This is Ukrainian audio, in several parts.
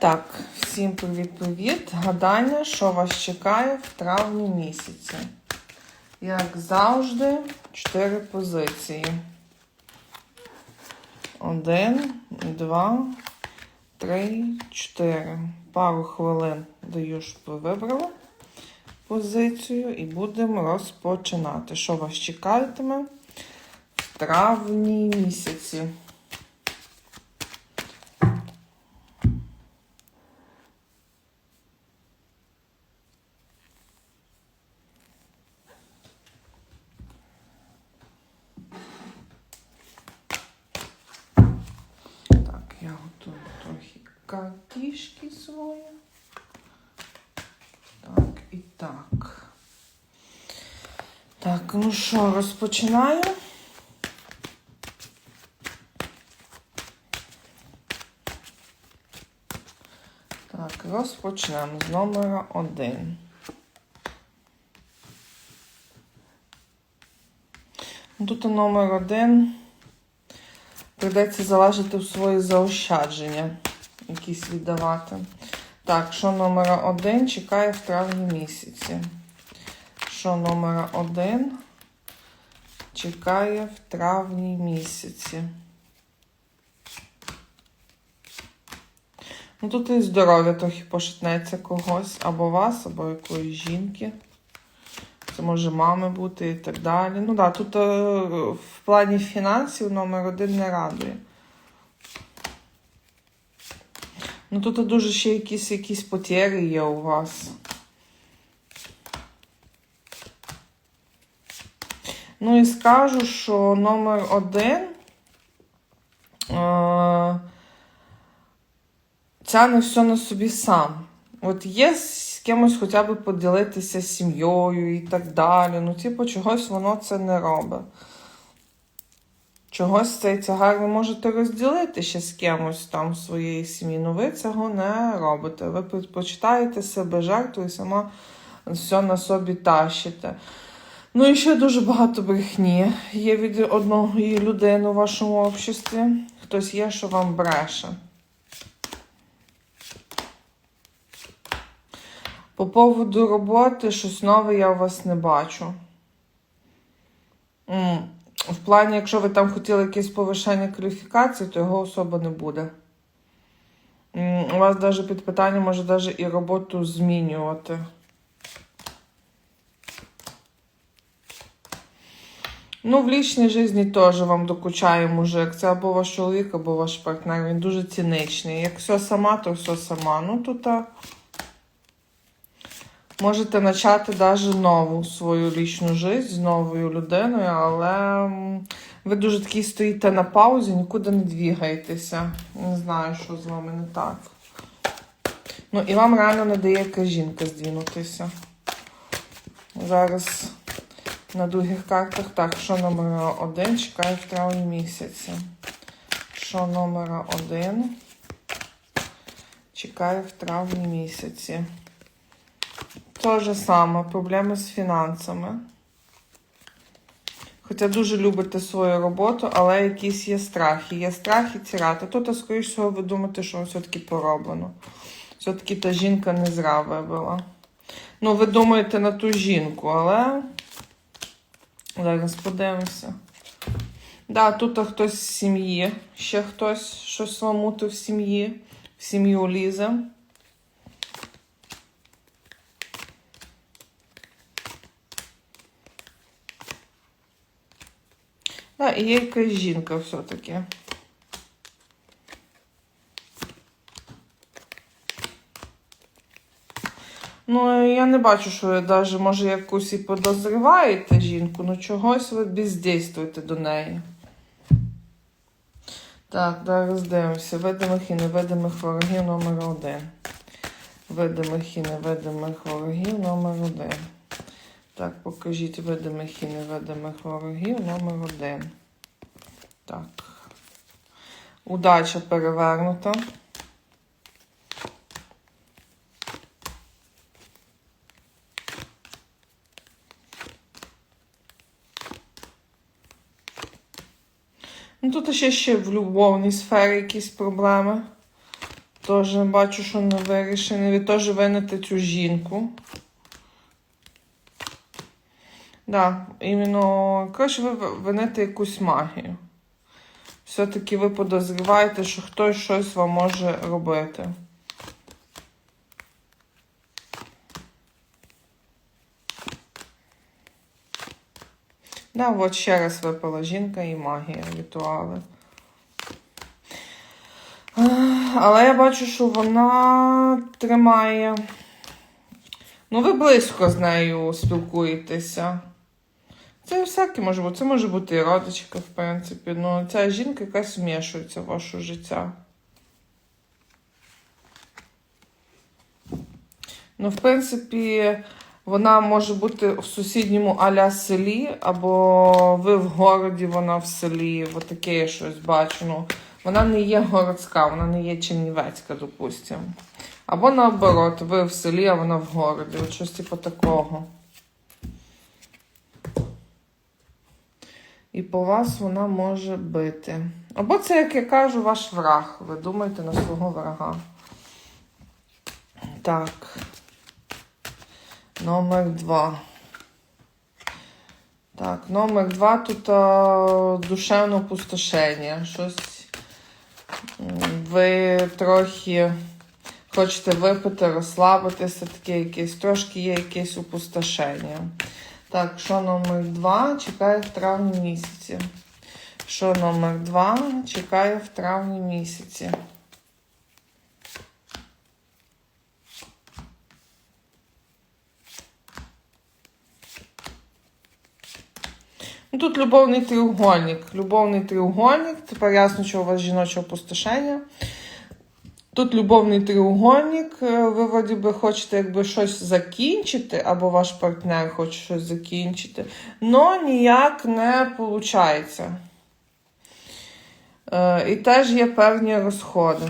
Так, всім привіт-привіт. Гадання, що вас чекає в травні місяці. Як завжди, чотири позиції. Один, два, три, чотири. Пару хвилин даю, щоб ви вибрали позицію і будемо розпочинати. Що вас чекатиме в травні місяці? Так, я готую трохи картішки свої. Так, і так. Так, ну що, розпочинаю. Так, розпочнемо з номера один. Ну, Тут номер один. Придеться залежати в свої заощадження, якісь віддавати. Так, що номера один чекає в травні місяці. Що номера один чекає в травні місяці. Ну, тут і здоров'я трохи пошатнеться когось, або вас, або якоїсь жінки. Це може мами бути і так далі. Ну так, да, тут е, в плані фінансів номер один не радує. Ну тут дуже ще якісь якісь потери є у вас. Ну і скажу, що номер один е- тягне все на собі сам. От є з кимось хоча б поділитися сім'єю і так далі. Ну, типу, чогось воно це не робить. Чогось цей тягар ви можете розділити ще з кимось там в своєї сім'ї. Ну ви цього не робите. Ви предпочитаєте себе жертву і сама все на собі тащите. Ну і ще дуже багато брехні є від одної людини у вашому обществі. Хтось є, що вам бреше. По поводу роботи, щось нове я у вас не бачу. В плані, якщо ви там хотіли якесь повишення кваліфікації, то його особо не буде. У вас навіть під питання може навіть і роботу змінювати. Ну, в лічній житті теж вам докучає мужик. Це або ваш чоловік, або ваш партнер. Він дуже ціничний. Як все сама, то все сама. Ну, тут. Можете почати навіть нову свою лічну життя з новою людиною, але ви дуже такі стоїте на паузі, нікуди не двігаєтеся. Не знаю, що з вами не так. Ну, і вам реально не дає якась жінка здвинутися. Зараз на других картах. Так, що номер один чекає в травні місяці. Що номер один чекає в травні місяці. Те же саме, проблеми з фінансами. Хоча дуже любите свою роботу, але якісь є страхи. Є страхи цірати. Тут, скоріш всього, ви думаєте, що все-таки пороблено. Все-таки та жінка не зра вибила. Ну, ви думаєте на ту жінку, але зараз подивимося. Да, тут хтось з сім'ї. Ще хтось щось ламутив в сім'ї. В сім'ю лізе. Да, і є якась жінка все-таки. Ну, я не бачу, що ви навіть, може, якусь і подозріваєте жінку, ну чогось ви бездействуєте до неї. Так, зараз дивимося. Видимих і невидимих ворогів номер один. Видимих і невидимих ворогів номер один. Так, покажіть видимих і невидимих ворогів номер один. Так. Удача перевернута. Ну, тут ще ще в любовній сфері якісь проблеми. Теж бачу, що не вирішений. Ви теж винете цю жінку. Да, іменно, коротше, ви вините якусь магію. Все-таки ви подозріваєте, що хтось щось вам може робити. Да, от ще раз випала жінка і магія, ритуали. Але я бачу, що вона тримає. Ну, ви близько з нею спілкуєтеся. Це всяке може бути. Це може бути і родичка, в принципі. Ну, ця жінка якась вмішується в ваше життя. Ну, в принципі, вона може бути в сусідньому аля селі, або ви в городі, вона в селі. От таке я щось бачу. Ну, вона не є городська, вона не є чернівецька, допустимо. Або наоборот, ви в селі, а вона в городі. От щось типу такого. І по вас вона може бити. Або це, як я кажу, ваш враг. Ви думаєте на свого врага. Так. Номер два. Так, номер два тут а, душевне опустошення. Щось ви трохи хочете випити, розслабитися, таке якесь, трошки є якесь опустошення. Так, що номер два чекає в травні місяці. Що номер два чекає в травні місяці. Ну, Тут любовний треугольник. Любовний треугольник. Тепер ясно, що у вас жіноче опустошення. Тут любовний треугольник. Е, Ви вроді би хочете якби щось закінчити, або ваш партнер хоче щось закінчити, але ніяк не виходить. Е, І теж є певні розходи.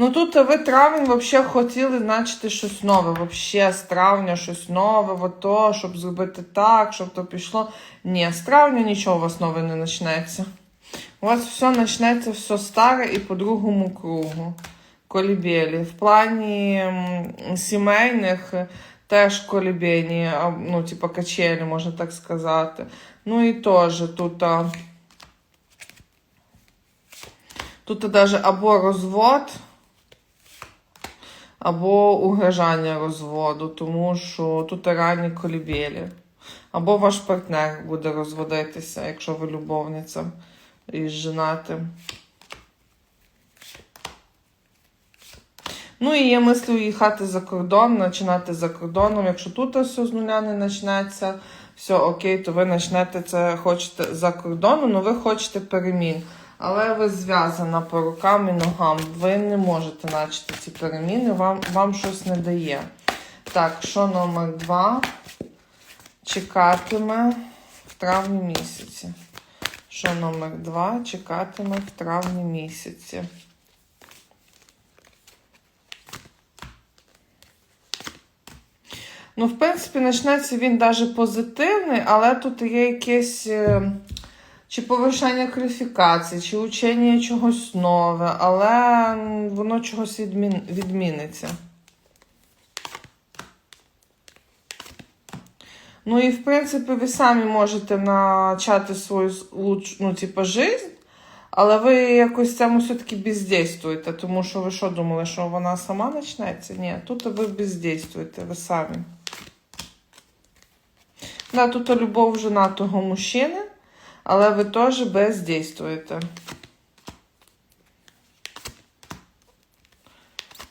Ну тут ви травень взагалі хотіли значити щось нове. Взагалі з травня щось нове, от то, щоб зробити так, щоб то пішло. Ні, з травня нічого у вас нове не почнеться. У вас все почнеться все старе і по другому кругу. Колібелі. В плані сімейних теж колібені, ну, типа качелі, можна так сказати. Ну і теж тут. Тут навіть або розвод, або угрожання розводу, тому що тут ранні колібелі. Або ваш партнер буде розводитися, якщо ви любовниця із женатим. Ну і є мислі уїхати за кордон, починати за кордоном. Якщо тут все з нуля не почнеться, все окей, то ви почнете це хочете за кордоном, але ви хочете перемін. Але ви зв'язана по рукам і ногам. Ви не можете начати ці переміни, вам, вам щось не дає. Так, що номер два чекатиме в травні місяці. Що номер два чекатиме в травні місяці. Ну, в принципі, почнеться він навіть позитивний, але тут є якесь е, чи повишення кваліфікації, чи учення чогось нове, але воно чогось відмін, відміниться. Ну і в принципі ви самі можете почати свою ну, типу, жизнь, але ви якось цьому все-таки бездействуєте, тому що ви що думали, що вона сама почнеться? Ні, тут ви бездействуєте, ви самі. Да, тут любов женатого мужчини, але ви теж бездействуєте.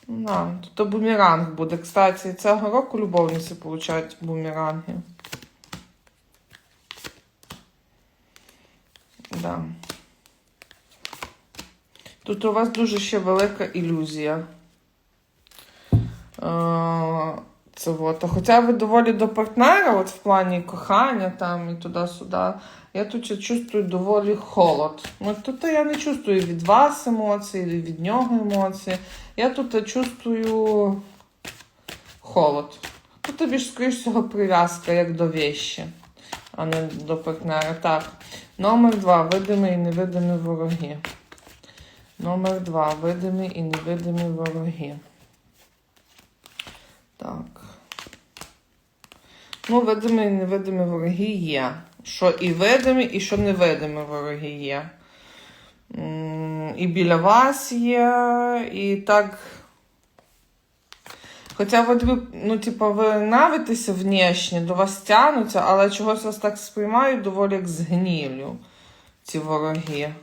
Да, тут бумеранг буде. Кстати, цього року любовниці получають бумеранги. Да. Тут у вас дуже ще велика ілюзія. Це от. Хоча ви доволі до партнера, от в плані кохання там і туди-сюди, я тут чувствую доволі холод. Ну, тут я не чувствую від вас емоцій, від нього емоцій. Я тут чувствую холод. Тут більш, скоріш всього, прив'язка як до вещі, а не до партнера. Так. Номер два. Видимі і невидимі вороги. Номер два. Видимі і невидимі вороги. Так. Ну, видимі і невидимі вороги є. Що і видимі, і що невидимі вороги є. І біля вас є, і так. Хоча от ви, ну, типу, ви нравитеся внешне, до вас тянуться, але чогось вас так сприймають доволі як з гніллю, ці вороги.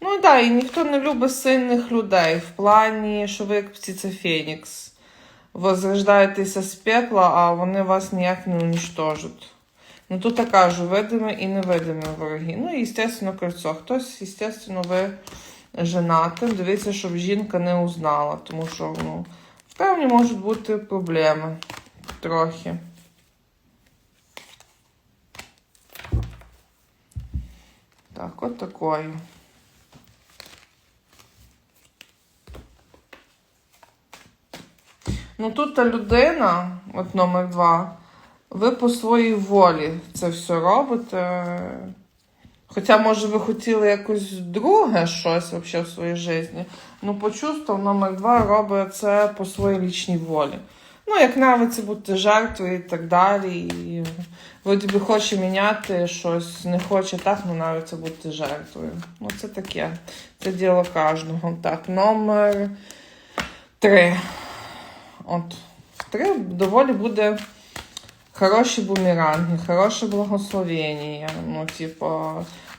Ну так, да, і ніхто не любить сильних людей в плані, що ви як птиця Фенікс. Возрождаєтеся з пекла, а вони вас ніяк не уничтожать. Ну тут я кажу, видимі і невидимі вороги. Ну і, звісно, кольцо. Хтось, звісно, ви женатим. Дивіться, щоб жінка не узнала, тому що, ну, впевнені можуть бути проблеми трохи. Так, от такою. Ну тут та людина, от номер два, ви по своїй волі це все робите. Хоча, може, ви хотіли якось друге щось взагалі в своїй житті. Ну, почувствував, номер два робить це по своїй лічній волі. Ну, як нравиться бути жертвою і так далі. І вроді би хоче міняти щось, не хоче так, ну нравиться бути жертвою. Ну, це таке. Це діло кожного. Так, номер три. От, три доволі буде хороші бумеранги, хороше благословення. Ну, типу,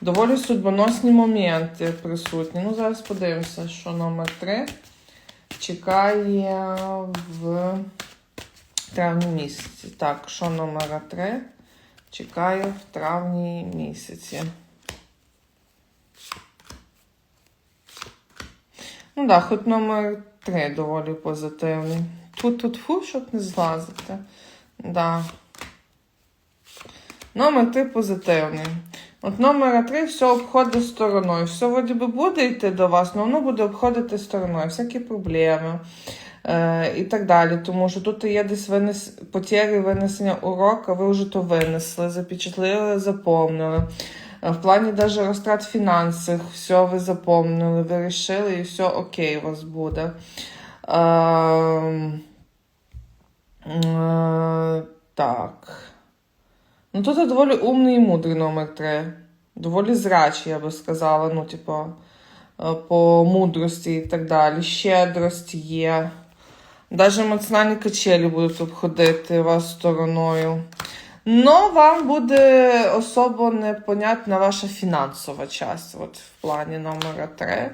доволі судьбоносні моменти присутні. Ну, зараз подивимося, що номер три чекає в травні місяці. Так, що номер три чекає в травні місяці. Ну так, да, хоч номер три доволі позитивний. Тут тут фу, щоб не злазити. Да. Номер 3 позитивний. От номера 3 все обходить стороною. Все вроді би буде йти до вас, але воно буде обходити стороною. Всякі проблеми е, і так далі. Тому що тут є десь винес... потери винесення урока, ви вже то винесли, запечатлили, запомнили. Е, В плані навіть розтрат фінансів, все ви запомнили, ви вирішили і все окей у вас буде. Е, Е, Так. Ну, тут доволі умний і мудрий номер 3. Доволі зрачий, я би сказала. Ну, типу, е, по мудрості і так далі. Щедрость є. Навіть емоціональні качелі будуть обходити вас стороною. Но вам буде особо непонятна ваша фінансова часть. От в плані номера 3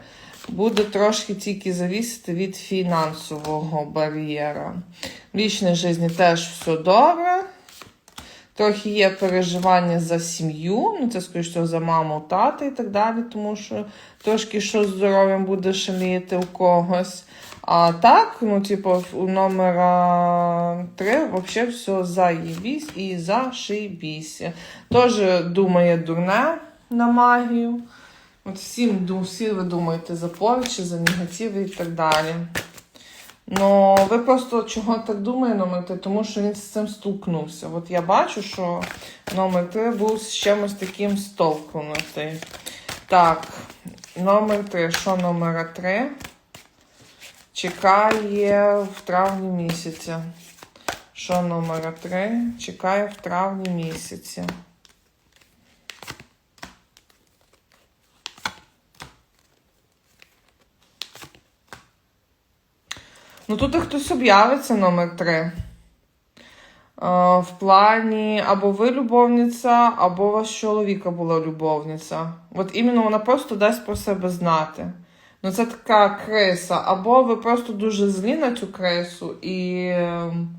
буде трошки тільки завісити від фінансового бар'єра. В лічній житті теж все добре. Трохи є переживання за сім'ю, ну це скоріше за маму, тата і так далі, тому що трошки що з здоров'ям буде шаліти у когось. А так, ну, типу, у номера 3 взагалі все заєбісь і зашибісь. Теж думає дурне на магію. От всім всі ви думаєте за порчі, за негативи і так далі. Ну, ви просто чого так думаєте, номер 3? Тому що він з цим столкнувся. От я бачу, що номер 3 був з чимось таким столкнутий. Так, номер 3. Що номера 3? Чекає в травні місяці. Що номера 3? Чекає в травні місяці. Ну тут і хтось об'явиться номер 3. В плані або ви любовниця, або у вас чоловіка була любовниця. От іменно вона просто дасть про себе знати. Ну, це така криса. Або ви просто дуже злі на цю крису і. ем,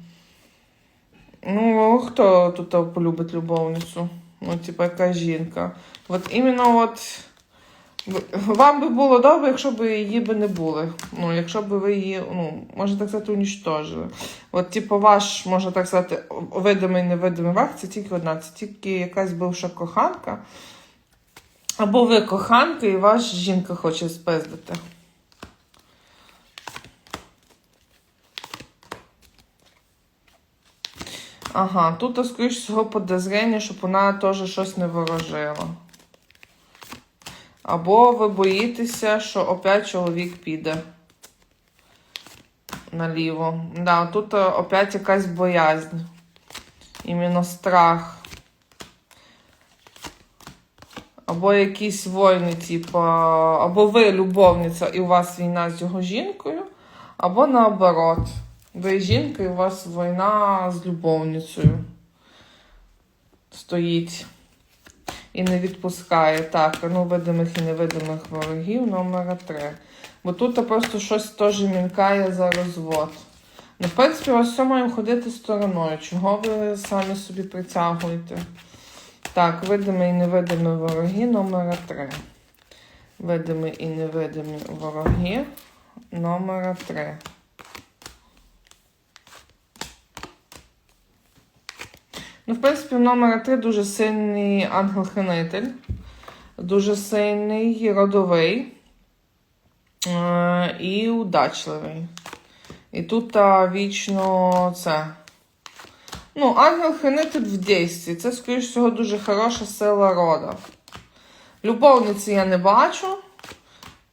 Ну, хто тут полюбить любовницю? Ну, типа, яка жінка. От іменно от. Вам би було добре, якщо б її би не були. Ну, якщо б ви її, ну, можна так сказати, унічтожили. От, типу, ваш, можна так сказати, видимий невидимий враг, це тільки одна, це тільки якась бивша коханка. Або ви коханка, і вас жінка хоче спиздити. Ага, тут, скоріш всього, подозрення, щоб вона теж щось не ворожила. Або ви боїтеся, що опять чоловік піде наліво. Да, тут е, опять якась боязнь. Іменно страх. Або якісь війни, типу, або ви любовниця і у вас війна з його жінкою, або наоборот. Ви жінка і у вас війна з любовницею стоїть і не відпускає. Так, ну видимих і невидимих ворогів номер 3. Бо тут просто щось теж мінкає за розвод. Ну, в принципі, вас все має ходити стороною. Чого ви самі собі притягуєте? Так, видимі і невидимі вороги номер 3. Видимі і невидимі вороги номер 3. Ну, в принципі, в номер 3 дуже сильний ангел-хранитель, дуже сильний родовий е, і удачливий. І тут а, вічно це. Ну, ангел-хранитель в дійстві. Це, скоріш всього, дуже хороша сила рода. Любовниці я не бачу.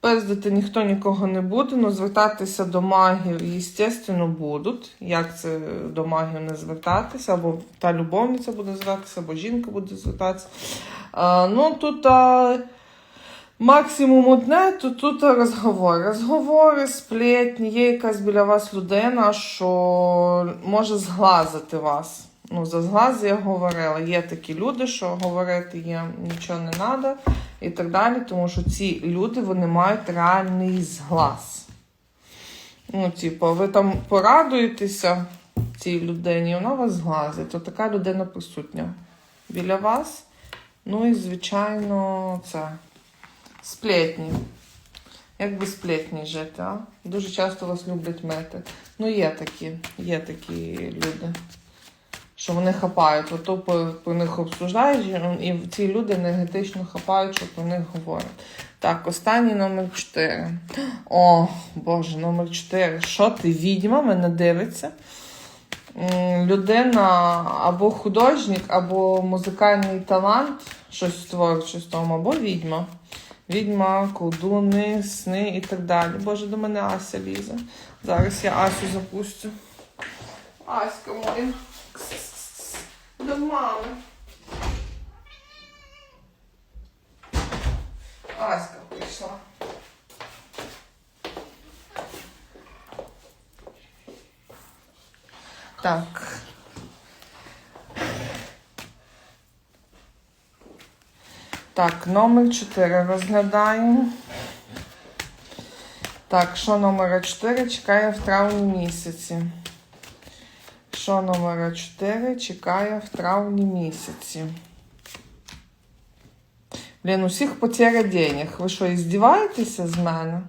Пиздити ніхто нікого не буде, але звертатися до магів, звісно, будуть. Як це до магів не звертатися? Або та любовниця буде звертатися, або жінка буде звертатися. А, ну, тут а, максимум одне, то тут розговори. Розговори, сплетні, є якась біля вас людина, що може зглазити вас. Ну, за зглаз я говорила. Є такі люди, що говорити їм нічого не треба і так далі, тому що ці люди вони мають реальний зглаз. Ну, типу, ви там порадуєтеся цій людині, вона вас зглазить, то така людина присутня біля вас. Ну і, звичайно, це сплетні. Як би сплетні жити, а? Дуже часто вас люблять мети. Ну, є такі, є такі люди що вони хапають, ото про, про них обсуждають, і ці люди енергетично хапають, що про них говорять. Так, останній номер 4. О, Боже, номер 4. Що ти, відьма, мене дивиться? Людина або художник, або музикальний талант, щось творче з тому, або відьма. Відьма, колдуни, сни і так далі. Боже, до мене Ася лізе. Зараз я Асю запустю. Аська моя. До мами. Аська прийшла. Так. Так, номер 4 розглядаємо. Так, що номер 4 чекає в травні місяці. Що номер 4 чекає в травні місяці. Блін, усіх потеря денег. Ви що, іздіваєтеся з мене?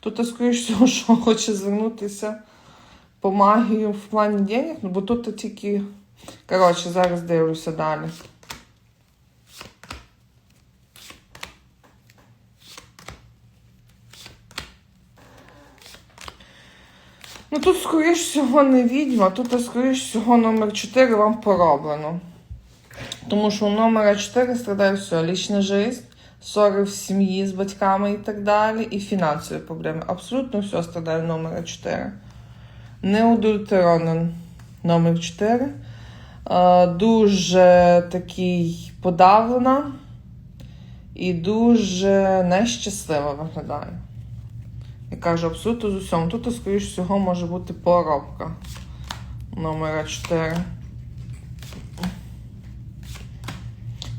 Тут, скоріш всього, що хоче звернутися по магію в плані денег, ну бо тут тільки. Коротше, зараз дивлюся далі. Ну тут, скоріш всього, не відьма, тут, скоріш всього, номер 4 вам пороблено. Тому що у номера 4 страдає все, лічна життя, ссори в сім'ї з батьками і так далі, і фінансові проблеми. Абсолютно все страдає номера 4. Неудультеронен номер 4. Е, Дуже такий подавлена і дуже нещаслива виглядає. Я кажу, абсолютно з усьому. Тут, скоріш всього, може бути поробка номера 4.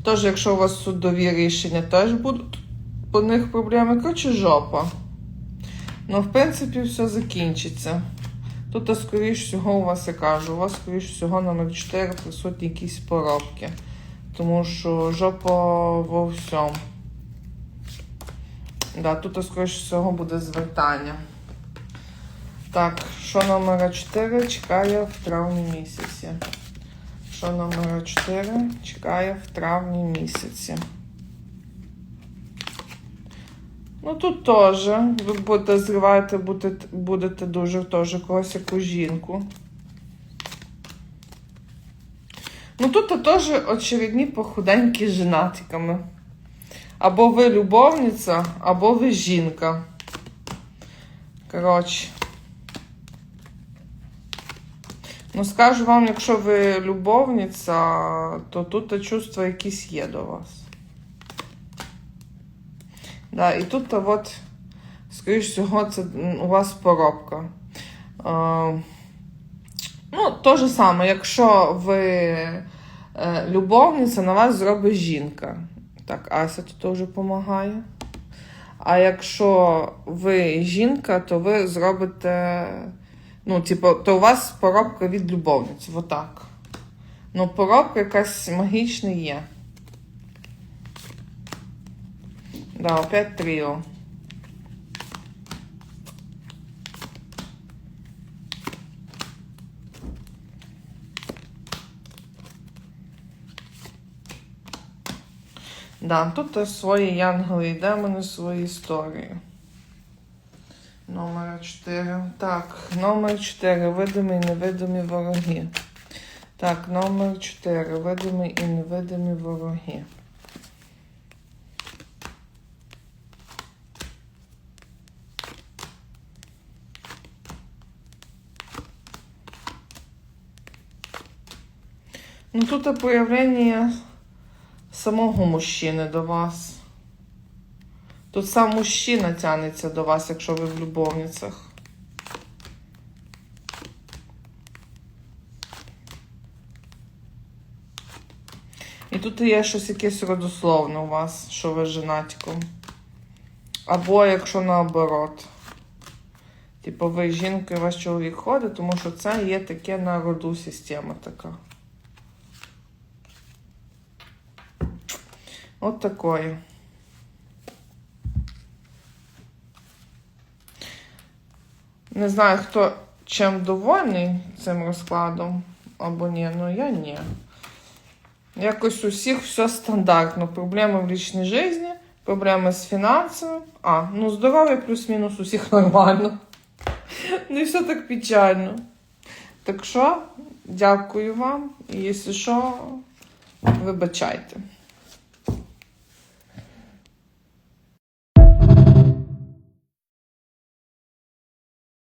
Тож, якщо у вас судові рішення, теж будуть по них проблеми. Коротше, жопа. Ну, в принципі, все закінчиться. Тут, скоріш всього, у вас, я кажу, у вас, скоріш всього, номер 4 присутні якісь поробки. Тому що жопа во всьому. Да, тут, скоріш всього, буде звертання. Так, що номера 4 чекає в травні місяці. Що номера 4 чекає в травні місяці. Ну тут теж. Ви будете зривати, будете, будете дуже теж когось яку жінку. Ну тут теж очередні похуденькі з женатиками. Або ви любовниця, або ви жінка. Коротше. Ну, скажу вам, якщо ви любовниця, то тут чувства якісь є до вас. Да, і тут от, скоріш всього, це у вас поробка. Е, ну, то же саме, якщо ви е, любовниця, на вас зробить жінка. Так, Ася тут вже допомагає. А якщо ви жінка, то ви зробите. Ну, типу, то у вас поробка від любовниці. Отак. Ну, поробка якась магічна є. Да, опять тріо. Да, тут свої янголи і демони, свої історії. Номер 4. Так, номер 4. Видимі і невидимі вороги. Так, номер 4. Видимі і невидимі вороги. Ну, тут появлення самого мужчини до вас. Тут сам мужчина тягнеться до вас, якщо ви в любовницях. І тут є щось якесь родословне у вас, що ви з женатиком. Або якщо наоборот. Типу, ви жінка і ваш чоловік ходить, тому що це є таке на роду система така. От такої. Не знаю, хто чим довольний цим розкладом або ні, ну я ні. Якось у всіх все стандартно. Проблеми в лічній житті, проблеми з фінансами. А, ну здоров'я плюс-мінус усіх нормально. Не все так печально. Так що, дякую вам. І якщо що, вибачайте.